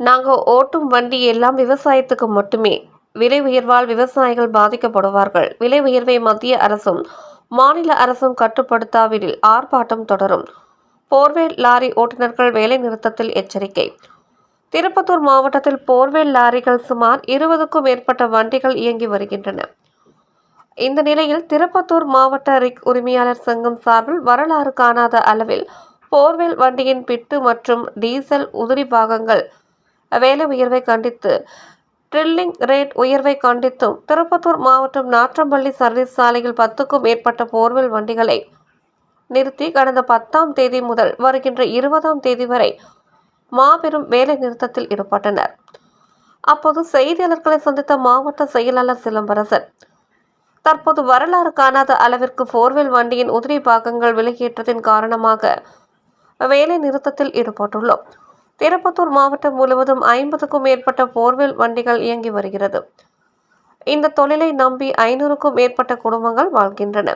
நாங்கள் ஓட்டும் வண்டி எல்லாம் விவசாயத்துக்கு மட்டுமே. விலை உயர்வால் விவசாயிகள் பாதிக்கப்படுவார்கள். விலை உயர்வை மத்திய அரசும் மாநில அரசும் கட்டுப்படுத்தாவிடில் ஆர்ப்பாட்டம் தொடரும். போர்வேல் லாரி ஓட்டுநர்கள் வேலை நிறுத்தத்தில் எச்சரிக்கை. திருப்பத்தூர் மாவட்டத்தில் போர்வேல் லாரிகள் சுமார் இருபதுக்கும் மேற்பட்ட வண்டிகள் இயங்கி வருகின்றன. இந்த நிலையில் திருப்பத்தூர் மாவட்ட ரிக் உரிமையாளர் சங்கம் சார்பில் வரலாறு காணாத அளவில் போர்வேல் வண்டியின் பிட்டு மற்றும் டீசல் உதிரி பாகங்கள் வேலை உயர்வை கண்டித்து ட்ரில்லிங் ரேட் உயர்வை கண்டித்தும் திருப்பத்தூர் மாவட்டம் நாற்றம்பள்ளி சர்வீஸ் சாலையில் பத்துக்கும் மேற்பட்ட போர்வெல் வண்டிகளை நிறுத்தி கடந்த பத்தாம் தேதி முதல் வருகின்ற இருபதாம் தேதி வரை மாபெரும் வேலை நிறுத்தத்தில் ஈடுபட்டனர். அப்போது செய்தியாளர்களை சந்தித்த மாவட்ட செயலாளர் சிலம்பரசன் தற்போது வரலாறு காணாத அளவிற்கு போர்வெல் வண்டியின் உதிரி பாகங்கள் விலகியற்றதின் காரணமாக வேலை நிறுத்தத்தில் ஈடுபட்டுள்ளோம். திருப்பத்தூர் மாவட்டம் முழுவதும் ஐம்பதுக்கும் மேற்பட்ட போர்வெல் வண்டிகள் இயங்கி வருகிறது. இந்த தொழிலை நம்பி ஐநூறுக்கும் மேற்பட்ட குடும்பங்கள் வாழ்கின்றன.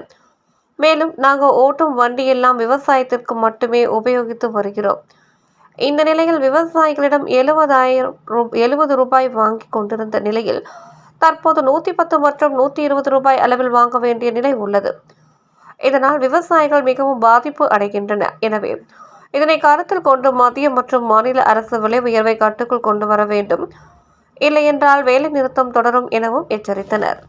மேலும் நாங்கள் ஓட்டும் வண்டியெல்லாம் விவசாயத்திற்கு மட்டுமே உபயோகித்து வருகிறோம். இந்த நிலையில் விவசாயிகளிடம் எழுபதாயிரம் ரூ எழுபது ரூபாய் வாங்கி கொண்டிருந்த நிலையில் தற்போது நூற்றி பத்து மற்றும் நூற்றி இருபது ரூபாய் அளவில் வாங்க வேண்டிய நிலை உள்ளது. இதனால் விவசாயிகள் மிகவும் பாதிப்பு அடைகின்றன எனவே இதனை கருத்தில் கொண்டு மத்திய மற்றும் மாநில அரசு விலை உயர்வை கட்டுக்குள் கொண்டு வர வேண்டும். இல்லையென்றால் வேலை நிறுத்தம் தொடரும் எனவும் எச்சரித்தனர்.